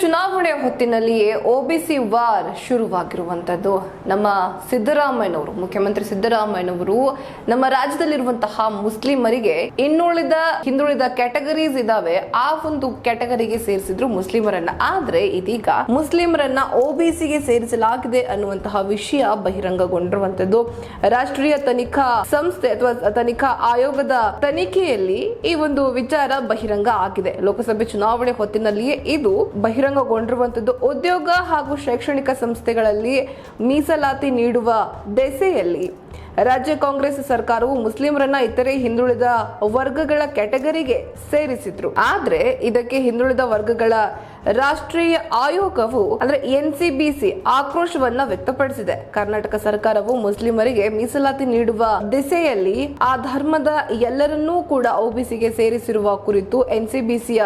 ಚುನಾವಣೆ ಹೊತ್ತಿನಲ್ಲಿಯೇ OBC war ಶುರುವಾಗಿರುವಂತದ್ದು ನಮ್ಮ ಸಿದ್ದರಾಮಯ್ಯನವರು, ಮುಖ್ಯಮಂತ್ರಿ ಸಿದ್ದರಾಮಯ್ಯನವರು ನಮ್ಮ ರಾಜ್ಯದಲ್ಲಿರುವಂತಹ ಮುಸ್ಲಿಮರಿಗೆ ಇನ್ನುಳಿದ, ಹಿಂದುಳಿದ ಕ್ಯಾಟಗರೀಸ್ ಇದಾವೆ. ಆ ಒಂದು ಕ್ಯಾಟಗರಿಗೆ ಸೇರಿಸಿದ್ರು ಮುಸ್ಲಿಮರನ್ನ. ಆದ್ರೆ ಇದೀಗ ಮುಸ್ಲಿಮರನ್ನ ಒಬಿಸಿಗೆ ಸೇರಿಸಲಾಗಿದೆ ಅನ್ನುವಂತಹ ವಿಷಯ ಬಹಿರಂಗಗೊಂಡಿರುವಂತದ್ದು ರಾಷ್ಟ್ರೀಯ ತನಿಖಾ ಸಂಸ್ಥೆ ಅಥವಾ ತನಿಖಾ ಆಯೋಗದ ತನಿಖೆಯಲ್ಲಿ ಈ ಒಂದು ವಿಚಾರ ಬಹಿರಂಗ ಆಗಿದೆ. ಲೋಕಸಭೆ ಚುನಾವಣೆ ಹೊತ್ತಿನಲ್ಲಿಯೇ ಇದು ಬಹಿರಂಗಗೊಂಡಿರುವಂತದ್ದು ಉದ್ಯೋಗ ಹಾಗೂ ಶೈಕ್ಷಣಿಕ ಸಂಸ್ಥೆಗಳಲ್ಲಿ ಮೀಸಲಾತಿ ನೀಡುವ ದೆಸೆಯಲ್ಲಿ ರಾಜ್ಯ ಕಾಂಗ್ರೆಸ್ ಸರ್ಕಾರವು ಮುಸ್ಲಿಮರನ್ನ ಇತರೆ ಹಿಂದುಳಿದ ವರ್ಗಗಳ ಕ್ಯಾಟಗರಿಗೆ ಸೇರಿಸಿದ್ರು. ಆದ್ರೆ ಇದಕ್ಕೆ ಹಿಂದುಳಿದ ವರ್ಗಗಳ ರಾಷ್ಟ್ರೀಯ ಆಯೋಗವು, ಅಂದ್ರೆ ಎನ್ಸಿಬಿಸಿ, ಆಕ್ರೋಶವನ್ನ ವ್ಯಕ್ತಪಡಿಸಿದೆ. ಕರ್ನಾಟಕ ಸರ್ಕಾರವು ಮುಸ್ಲಿಮರಿಗೆ ಮೀಸಲಾತಿ ನೀಡುವ ದಿಸೆಯಲ್ಲಿ ಆ ಧರ್ಮದ ಎಲ್ಲರನ್ನೂ ಕೂಡ ಒಬಿಸಿಗೆ ಸೇರಿಸಿರುವ ಕುರಿತು ಎನ್ಸಿಬಿಸಿಯ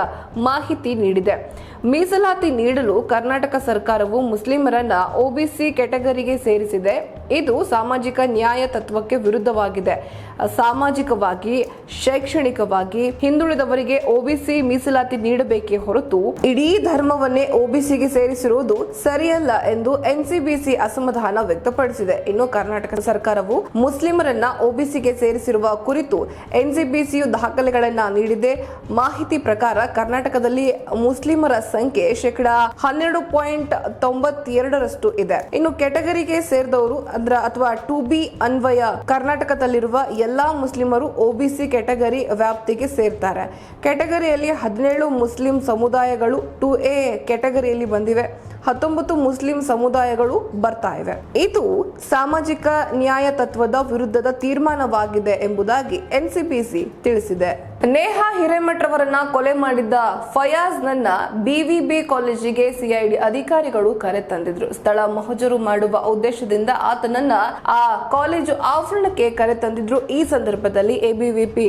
ಮಾಹಿತಿ ನೀಡಿದೆ. ಮೀಸಲಾತಿ ನೀಡಲು ಕರ್ನಾಟಕ ಸರ್ಕಾರವು ಮುಸ್ಲಿಮರನ್ನ ಒಬಿಸಿ ಕ್ಯಾಟಗರಿಗೆ ಸೇರಿಸಿದೆ. ಇದು ಸಾಮಾಜಿಕ ನ್ಯಾಯ ತತ್ವಕ್ಕೆ ವಿರುದ್ಧವಾಗಿದೆ. ಸಾಮಾಜಿಕವಾಗಿ, ಶೈಕ್ಷಣಿಕವಾಗಿ ಹಿಂದುಳಿದವರಿಗೆ ಒಬಿಸಿ ಮೀಸಲಾತಿ ನೀಡಬೇಕೇ ಹೊರತು ಇಡೀ ಧರ್ಮವನ್ನೇ ಒಬಿಸಿಗೆ ಸೇರಿಸಿರುವುದು ಸರಿಯಲ್ಲ ಎಂದು ಎನ್ಸಿಬಿಸಿ ಅಸಮಾಧಾನ ವ್ಯಕ್ತಪಡಿಸಿದೆ. ಇನ್ನು ಕರ್ನಾಟಕ ಸರ್ಕಾರವು ಮುಸ್ಲಿಮರನ್ನ ಒಬಿಸಿಗೆ ಸೇರಿಸಿರುವ ಕುರಿತು ಎನ್ಸಿಬಿಸಿಯು ದಾಖಲೆಗಳನ್ನ ನೀಡಿದೆ. ಮಾಹಿತಿ ಪ್ರಕಾರ ಕರ್ನಾಟಕದಲ್ಲಿ ಮುಸ್ಲಿಮರ ಸಂಖ್ಯೆ ಶೇಕಡಾ ಹನ್ನೆರಡು ಪಾಯಿಂಟ್ ತೊಂಬತ್ತೆರಡರಷ್ಟು ಇದೆ. ಇನ್ನು ಕೆಟಗರಿಗೆ ಸೇರಿದವರು ಅಂದ್ರ ಅಥವಾ ಟು ಬಿ ಅನ್ವಯ ಕರ್ನಾಟಕದಲ್ಲಿರುವ ಎಲ್ಲಾ ಮುಸ್ಲಿಮರು ಒಬಿಸಿ ಕೆಟಗರಿ ವ್ಯಾಪ್ತಿಗೆ ಸೇರ್ತಾರೆ. ಕೆಟಗರಿಯಲ್ಲಿ ಹದಿನೇಳು ಮುಸ್ಲಿಂ ಸಮುದಾಯಗಳು ಟು ಎ ಕೆಟಗರಿಯಲ್ಲಿ ಬಂದಿವೆ. ಹತ್ತೊಂಬತ್ತು ಮುಸ್ಲಿಂ ಸಮುದಾಯಗಳು ಬರ್ತಾ ಇವೆ. ಇದು ಸಾಮಾಜಿಕ ನ್ಯಾಯ ತತ್ವದ ವಿರುದ್ಧದ ತೀರ್ಮಾನವಾಗಿದೆ ಎಂಬುದಾಗಿ ಎನ್ಸಿಪಿಸಿ ತಿಳಿಸಿದೆ. ನೇಹಾ ಹಿರೇಮಠ್ ರವರನ್ನ ಕೊಲೆ ಮಾಡಿದ್ದ ಫಯಾಜ್ ನನ್ನ ಬಿವಿಬಿ ಕಾಲೇಜಿಗೆ ಸಿಐಡಿ ಅಧಿಕಾರಿಗಳು ಕರೆ ತಂದಿದ್ರು. ಸ್ಥಳ ಮಹಜರು ಮಾಡುವ ಉದ್ದೇಶದಿಂದ ಆತನನ್ನ ಆ ಕಾಲೇಜು ಆವರಣಕ್ಕೆ ಕರೆ ತಂದಿದ್ರು. ಈ ಸಂದರ್ಭದಲ್ಲಿ ಎಬಿವಿಪಿ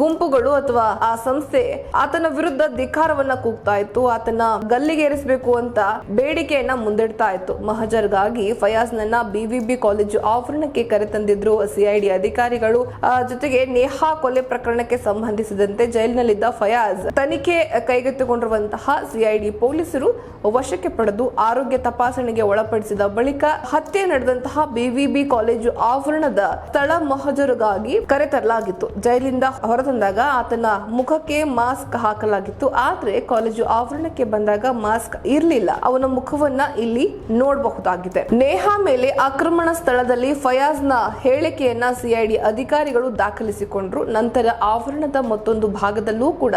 ಗುಂಪುಗಳು ಅಥವಾ ಆ ಸಂಸ್ಥೆ ಆತನ ವಿರುದ್ಧ ಧಿಕ್ಕಾರವನ್ನ ಕೂಗ್ತಾ ಇತ್ತು. ಆತನ ಗಲ್ಲಿಗೇರಿಸಬೇಕು ಅಂತ ಬೇಡಿಕೆಯನ್ನ ಮುಂದಿಡ್ತಾ ಇತ್ತು. ಮಹಜರ್ಗಾಗಿ ಫಯಾಜ್ ನನ್ನ ಬಿವಿಬಿ ಕಾಲೇಜು ಆವರಣಕ್ಕೆ ಕರೆ ತಂದಿದ್ರು. ಸಿಐಡಿ ಅಧಿಕಾರಿಗಳು ಜೊತೆಗೆ ನೇಹಾ ಕೊಲೆ ಪ್ರಕರಣಕ್ಕೆ ಸಂಬಂಧಿಸಿದಂತೆ ಜೈಲಿನಲ್ಲಿದ್ದ ಫಯಾಜ್ ತನಿಖೆ ಕೈಗೆತ್ತಿಕೊಂಡಿರುವಂತಹ ಸಿಐಡಿ ಪೊಲೀಸರು ವಶಕ್ಕೆ ಪಡೆದು ಆರೋಗ್ಯ ತಪಾಸಣೆಗೆ ಒಳಪಡಿಸಿದ ಬಳಿಕ ಹತ್ಯೆ ನಡೆದಂತಹ ಬಿವಿಬಿ ಕಾಲೇಜು ಆವರಣದ ಸ್ಥಳ ಮಹಜರುಗಾಗಿ ಕರೆತರಲಾಗಿತ್ತು ಜೈಲಿಂದ ಹೊರತಂದಾಗ ಆತನ ಮುಖಕ್ಕೆ ಮಾಸ್ಕ್ ಹಾಕಲಾಗಿತ್ತು. ಆದ್ರೆ ಕಾಲೇಜು ಆವರಣಕ್ಕೆ ಬಂದಾಗ ಮಾಸ್ಕ್ ಇರಲಿಲ್ಲ. ಅವನ ಮುಖವನ್ನ ಇಲ್ಲಿ ನೋಡಬಹುದಾಗಿದೆ. ನೇಹಾ ಮೇಲೆ ಆಕ್ರಮಣ ಸ್ಥಳದಲ್ಲಿ ಫಯಾಜ್ನ ಹೇಳಿಕೆಯನ್ನ ಸಿಐಡಿ ಅಧಿಕಾರಿಗಳು ದಾಖಲಿಸಿಕೊಂಡ್ರು. ನಂತರ ಆವರಣದ ಮತ್ತೊಂದು ಭಾಗದಲ್ಲೂ ಕೂಡ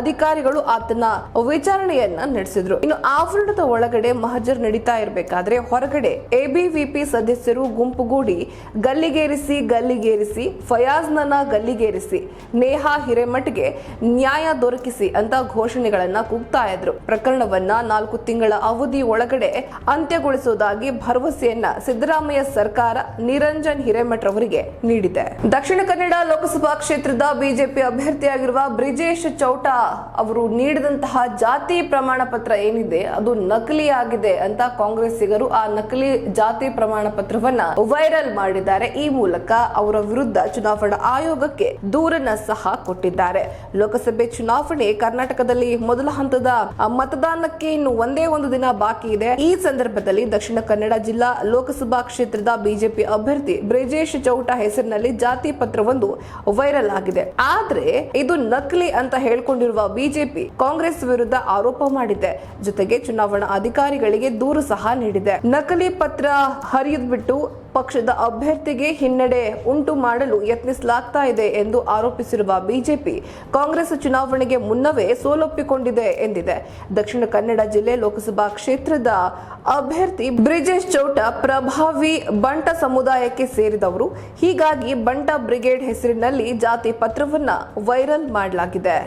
ಅಧಿಕಾರಿಗಳು ಆತನ ವಿಚಾರಣೆಯನ್ನ ನಡೆಸಿದ್ರು. ಇನ್ನು ಆವರಣದ ಒಳಗಡೆ ಮಹಜರ್ ನಡೀತಾ ಇರಬೇಕಾದ್ರೆ ಹೊರಗಡೆ ಎಬಿವಿಪಿ ಸದಸ್ಯರು ಗುಂಪುಗೂಡಿ ಗಲ್ಲಿಗೇರಿಸಿ ಗಲ್ಲಿಗೇರಿಸಿ, ಫಯಾಜ್ನನ್ನ ಗಲ್ಲಿಗೇರಿಸಿ, ನೇಹಾ ಹಿರೇಮಠ್ಗೆ ನ್ಯಾಯ ದೊರಕಿಸಿ ಅಂತ ಘೋಷಣೆಗಳನ್ನ ಕೂಗ್ತಾ ಇದ್ರು. ಪ್ರಕರಣವನ್ನ ನಾಲ್ಕು ತಿಂಗಳ ಅವಧಿ ಒಳಗಡೆ ಅಂತ್ಯಗೊಳಿಸುವುದಾಗಿ ಭರವಸೆಯನ್ನ ಸಿದ್ದರಾಮಯ್ಯ ಸರ್ಕಾರ ನಿರಂಜನ್ ಹಿರೇಮಠ್ ಅವರಿಗೆ ನೀಡಿದೆ. ದಕ್ಷಿಣ ಕನ್ನಡ ಲೋಕಸಭಾ ಕ್ಷೇತ್ರದ ಬಿಜೆಪಿ ಅಭ್ಯರ್ಥಿಯಾಗಿರುವ ಬ್ರಿಜೇಶ್ ಚೌಟಾ ಅವರು ನೀಡಿದಂತಹ ಜಾತಿ ಪ್ರಮಾಣ ಪತ್ರ ಏನಿದೆ, ಅದು ನಕಲಿ ಆಗಿದೆ ಅಂತ ಕಾಂಗ್ರೆಸ್ಸಿಗರು ಆ ನಕಲಿ ಜಾತಿ ಪ್ರಮಾಣ ಪತ್ರವನ್ನ ವೈರಲ್ ಮಾಡಿದ್ದಾರೆ. ಈ ಮೂಲಕ ಅವರ ವಿರುದ್ಧ ಚುನಾವಣಾ ಆಯೋಗಕ್ಕೆ ದೂರನ್ನ ಸಹ ಕೊಟ್ಟಿದ್ದಾರೆ. ಲೋಕಸಭೆ ಚುನಾವಣೆ ಕರ್ನಾಟಕದಲ್ಲಿ ಮೊದಲ ಹಂತದ ಮತದಾನಕ್ಕೆ ಇನ್ನು ಒಂದೇ ಒಂದು ದಿನ ಬಾಕಿ ಇದೆ. ಈ ಸಂದರ್ಭದಲ್ಲಿ ದಕ್ಷಿಣ ಕನ್ನಡ ಜಿಲ್ಲಾ ಲೋಕಸಭಾ ಕ್ಷೇತ್ರದ ಬಿಜೆಪಿ ಅಭ್ಯರ್ಥಿ ಬ್ರಿಜೇಶ್ ಚೌಟಾ ಹೆಸರಿನಲ್ಲಿ ಜಾತಿ ಪತ್ರವೊಂದು ವೈರಲ್ ಆಗಿದೆ. ಆದ್ರೆ ಇದು ನಕಲಿ ಅಂತ ಹೇಳಿಕೊಂಡಿರುವ ಬಿಜೆಪಿ ಕಾಂಗ್ರೆಸ್ ವಿರುದ್ಧ ಆರೋಪ ಮಾಡಿದೆ. ಜೊತೆಗೆ ಚುನಾವಣಾ ಅಧಿಕಾರಿಗಳಿಗೆ ದೂರು ಸಹ ನೀಡಿದೆ. ನಕಲಿ ಪತ್ರ ಹರಿದ್ಬಿಟ್ಟು ಪಕ್ಷದ ಅಭ್ಯರ್ಥಿಗೆ ಹಿನ್ನಡೆ ಉಂಟು ಮಾಡಲು ಯತ್ನಿಸಲಾಗ್ತಾ ಇದೆ ಎಂದು ಆರೋಪಿಸಿರುವ ಬಿಜೆಪಿ ಕಾಂಗ್ರೆಸ್ ಚುನಾವಣೆಗೆ ಮುನ್ನವೇ ಸೋಲೊಪ್ಪಿಕೊಂಡಿದೆ ಎಂದಿದೆ. ದಕ್ಷಿಣ ಕನ್ನಡ ಜಿಲ್ಲೆ ಲೋಕಸಭಾ ಕ್ಷೇತ್ರದ ಅಭ್ಯರ್ಥಿ ಬ್ರಿಜೇಶ್ ಚೌಟ ಪ್ರಭಾವಿ ಬಂಟ ಸಮುದಾಯಕ್ಕೆ ಸೇರಿದವರು. ಹೀಗಾಗಿ ಬಂಟ ಬ್ರಿಗೇಡ್ ಹೆಸರಿನಲ್ಲಿ ಜಾತಿ ಪತ್ರವನ್ನ ವೈರಲ್ ಮಾಡಲಾಗಿದೆ.